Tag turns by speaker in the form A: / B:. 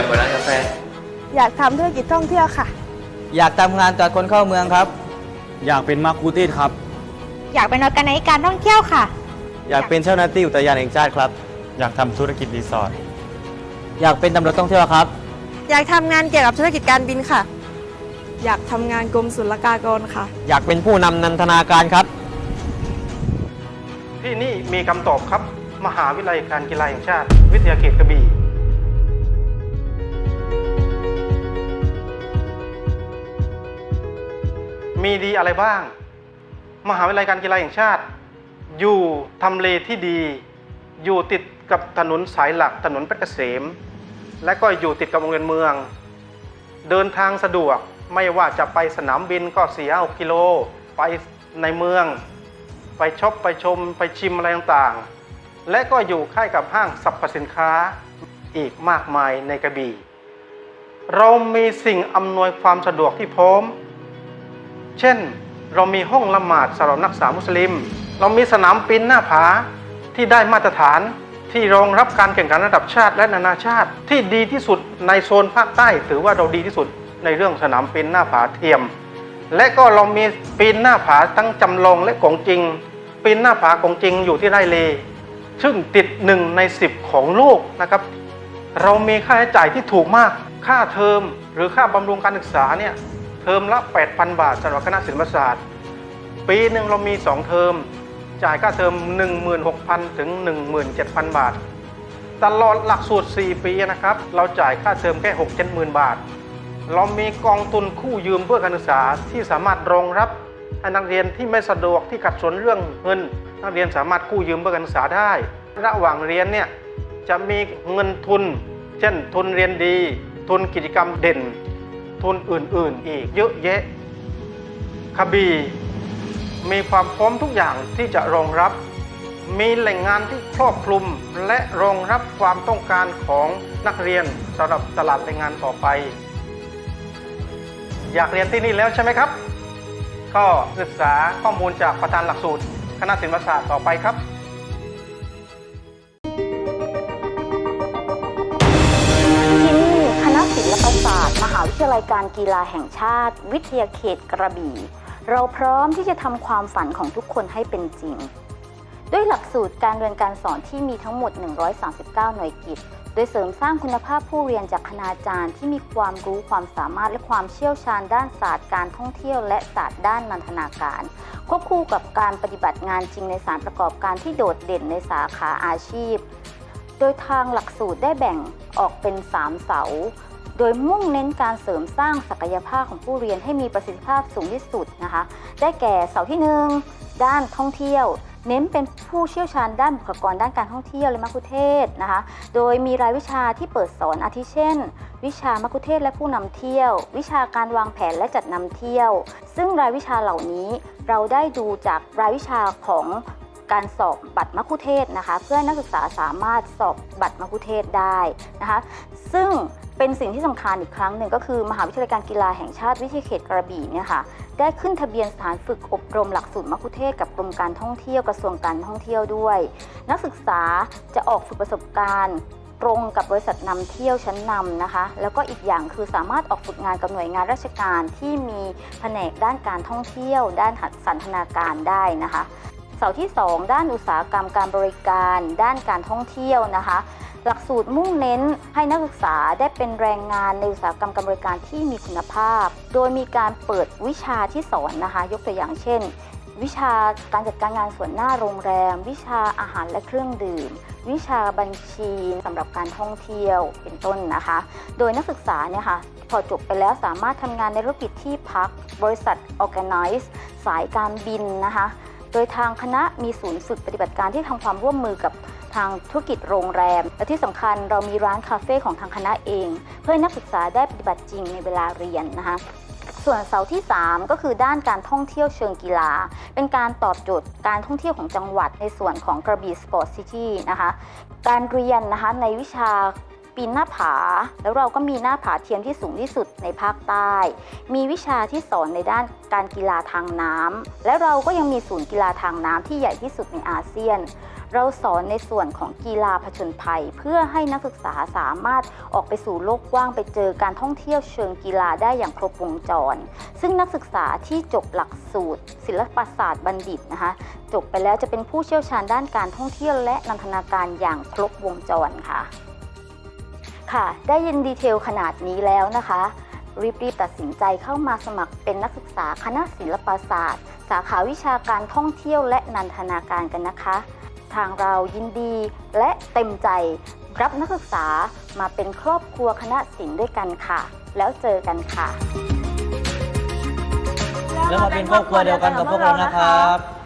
A: ฟ
B: อยากทำธุรกิจท่องเที่ยวค่ะ
A: อยากทำงานกับคนเข้าเมืองครับ
C: อยากเป็นมาร์คูเทศครับ
D: อยากเป็นออร์แกไนซ์การท่องเที่ยวค่ะ
C: อยากเป็นเจ้าหน้าที่อุทยานแห่งชาติครับ อยากทำธุรกิจรีสอร์ท
A: อยากเป็นตำรวจท่องเที่ยวครับ
B: อยากทำงานเกี่ยวกับธุรกิจการบินค่ะ อยากทำงานกรมศุลกากรค่ะ
A: อยากเป็นผู้นำนันทนาการครับ
E: ที่นี่มีคำตอบครับ มหาวิทยาลัยการกีฬาแห่งชาติ วิทยาเขตกระบี่ มีดีอะไรบ้าง มหาวิทยาลัยการกีฬาแห่งชาติ อยู่ทำเลที่ดี อยู่ติดกับถนนสายหลักถนนเพชรเกษม และก็อยู่ติดกับวงเวียนเมือง เดินทางสะดวกไม่ว่าจะไปสนามบินก็เสีย6กิโล ไปในเมือง ไปช็อปไปชมไปชิมอะไรต่างๆ และก็อยู่ใกล้กับห้างสรรพสินค้าอีกมากมายในกระบี่เรามีสิ่งอำนวยความสะดวกที่พร้อม เช่น เรามีห้องละหมาดสำหรับนักศึกษามุสลิม เรามีสนามปีนหน้าผาที่ได้มาตรฐานที่รองรับการแข่งขันระดับชาติและนานาชาติ ที่ดีที่สุดในโซนภาคใต้ ถือว่าเราดีที่สุดในเรื่องสนามปีนหน้าผาเทียม และก็เรามีปีนหน้าผาทั้งจำลองและของจริง ปีนหน้าผาของจริงอยู่ที่ไร่เลซึ่งติดหนึ่งในสิบของโลกนะครับ เรามีค่าใช้จ่ายที่ถูกมาก ค่าเทอมหรือค่าบำรุงการศึกษาเนี่ย ทอมละ 8,000 บาทสำหรับคณะศิลปศาสตร์ ปีหนึ่งเรามี 2 เทอม จ่ายค่าเทอม 16,000 ถึง 17,000 บาท ตลอดหลักสูตร 4 ปีนะครับ เราจ่ายค่าเทอมแค่ 6 7 0 0 0 บาท เรามีกองทุนคู่ยืมเพื่อการศึกษาที่สามารถรองรับให้นักเรียนที่ไม่สะดวกที่ขัดสนเรื่องเงิน นักเรียนสามารถกู้ยืมเพื่อการศึกษาได้ ระหว่างเรียนเนี่ยจะมีเงินทุน เช่นทุนเรียนดี ทุนกิจกรรมเด่น ทุนอื่นๆ อีกเยอะแยะกระบี่มีความพร้อมทุกอย่างที่จะรองรับ มีแหล่งงานที่ครอบคลุมและรองรับความต้องการของนักเรียนสำหรับตลาดแรงงานต่อไป อยากเรียนที่นี่แล้วใช่ไหมครับ ก็ศึกษาข้อมูลจากประธานหลักสูตร คณะศิลปศาสตร์ต่อไปครับ
F: มหาวิทยาลัยการกีฬาแห่งชาติ วิทยาเขตกระบี่ เราพร้อมที่จะทำความฝันของทุกคนให้เป็นจริง ด้วยหลักสูตรการเรียนการสอนที่มีทั้งหมด 139 หน่วยกิจ โดยเสริมสร้างคุณภาพผู้เรียนจากคณาจารย์ที่มีความรู้ความสามารถและความเชี่ยวชาญด้านศาสตร์การท่องเที่ยวและศาสตร์ด้านนันทนาการ ควบคู่กับการปฏิบัติงานจริงในสารประกอบการที่โดดเด่นในสาขาอาชีพ โดยทางหลักสูตรได้แบ่งออกเป็น 3 เสา โดยมุ่งเน้นการเสริมสร้างศักยภาพของผู้เรียนให้มีประสิทธิภาพสูงที่สุดนะคะ ได้แก่เสาที่ 1 ด้านท่องเที่ยว เน้นเป็นผู้เชี่ยวชาญด้านบุคลากรด้านการท่องเที่ยวและมัคคุเทศก์นะคะ โดยมีรายวิชาที่เปิดสอนอาทิเช่น วิชามัคคุเทศก์และผู้นำเที่ยว วิชาการวางแผนและจัดนำเที่ยว ซึ่งรายวิชาเหล่านี้เราได้ดูจากรายวิชาของ การสอบบัตรมัคคุเทศ์นะคะ เพื่อให้นักศึกษาสามารถสอบบัตรมัคคุเทศ์ได้นะคะ ซึ่งเป็นสิ่งที่สำคัญอีกครั้งหนึ่งก็คือ มหาวิทยาลัยการกีฬาแห่งชาติวิทยาเขตกระบี่เนี่ยค่ะได้ขึ้นทะเบียนสถานฝึกอบรมหลักสูตรมัคคุเทศก์กับกรมการท่องเที่ยวกระทรวงการท่องเที่ยวด้วย นักศึกษาจะออกฝึกประสบการณ์ตรงกับบริษัทนำเที่ยวชั้นนำนะคะ แล้วก็อีกอย่างคือสามารถออกฝึกงานกับหน่วยงานราชการที่มีแผนกด้านการท่องเที่ยว ด้านสันทนาการได้นะคะ เสาที่ 2 ด้านอุตสาหกรรมการบริการ ด้านการท่องเที่ยวนะคะ หลักสูตรมุ่งเน้นให้นักศึกษาได้เป็นแรงงานในอุตสาหกรรมการบริการที่มีคุณภาพ โดยมีการเปิดวิชาที่สอนนะคะ ยกตัวอย่างเช่น วิชาการจัดการงานส่วนหน้าโรงแรม วิชาอาหารและเครื่องดื่ม วิชาบัญชีสำหรับการท่องเที่ยวเป็นต้นนะคะ โดยนักศึกษาเนี่ยค่ะพอจบไปแล้วสามารถทำงานในธุรกิจที่พัก บริษัท Organize สายการบินนะคะ โดยทางคณะมีศูนย์ฝึกปฏิบัติการที่ทำความร่วมมือกับทางธุรกิจโรงแรม และที่สำคัญเรามีร้านคาเฟ่ของทางคณะเอง เพื่อนักศึกษาได้ปฏิบัติจริงในเวลาเรียนนะคะส่วนเสาที่ 3 ก็คือด้านการท่องเที่ยวเชิงกีฬา เป็นการตอบโจทย์การท่องเที่ยวของจังหวัดในส่วนของกระบี่สปอร์ตซิตี้นะคะการเรียนนะคะในวิชา ปีนหน้าผา แล้วเราก็มีหน้าผาเทียมที่สูงที่สุดในภาคใต้ มีวิชาที่สอนในด้านการกีฬาทางน้ำและเราก็ยังมีศูนย์กีฬาทางน้ำที่ใหญ่ที่สุดในอาเซียน เราสอนในส่วนของกีฬาผจญภัย เพื่อให้นักศึกษาสามารถออกไปสู่โลกกว้างไปเจอการท่องเที่ยวเชิงกีฬาได้อย่างครบวงจร ซึ่งนักศึกษาที่จบหลักสูตร ศิลปศาสตร์บัณฑิตนะคะจบไปแล้วจะเป็นผู้เชี่ยวชาญด้านการท่องเที่ยวและนันทนาการอย่างครบวงจรค่ะ ค่ะ ได้ยินดีเทลขนาดนี้แล้วนะคะ รีบๆตัดสินใจเข้ามาสมัครเป็นนักศึกษาคณะศิลปศาสตร์ สาขาวิชาการท่องเที่ยวและนันทนาการกันนะคะ ทางเรายินดีและเต็มใจรับนักศึกษามาเป็นครอบครัวคณะศิลป์ด้วยกันค่ะ แล้วเจอกันค่ะ
A: แล้วมาเป็นครอบครัวเดียวกันกับพวกเรานะครับ